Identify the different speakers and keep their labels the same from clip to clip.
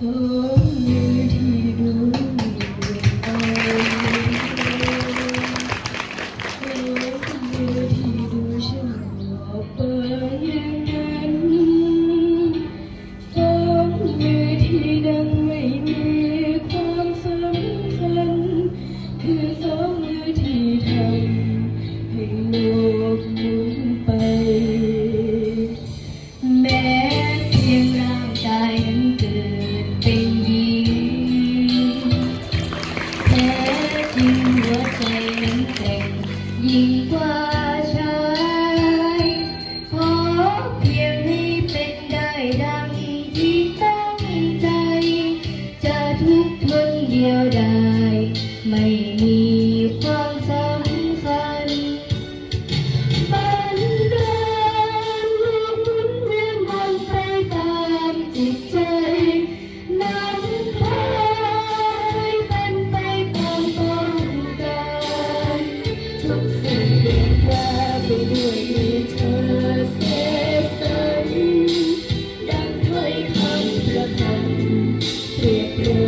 Speaker 1: สองมือที่ดูไปสองมือที่ดูฉันออกไปอย่างนั้นสองมือที่ดังไม่มีความสำคัญคือสองมือที่ทำให้โลกหมุนไป แม้เพียงร่า ยิ่งกว่าชายขอเพียงให้เป็นได้ดังที่ตั้งใจ จะทุกข์ทนเดียวดายไม่มีความสำคัญบันดาลโลกหมุนเวียนวนไปตามจิตใจนำ เ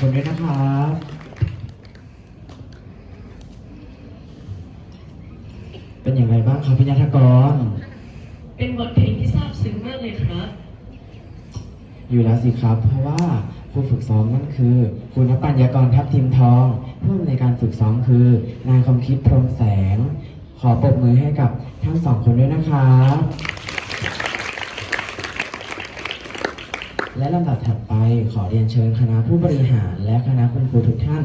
Speaker 1: ค
Speaker 2: นด้วยนะครับเป็นอย่างไรบ้างครับพี่นัทกร
Speaker 1: เป็นบทเพลงที่ซาบซึ้งมากเลยครับ
Speaker 2: อยู่แล้วสิครับ เพราะว่าผู้ฝึกซ้อมนั่นคือคุณนปัญญากรทัพทิมทองผู้ในวยการฝึกซ้อมคือนายคมคิดพรหมแสง ขอปรบมือให้กับทั้งสองคนด้วยนะครับ และลำดับถัดไปขอเรียนเชิญคณะผู้บริหารและคณะคุณครูทุกท่าน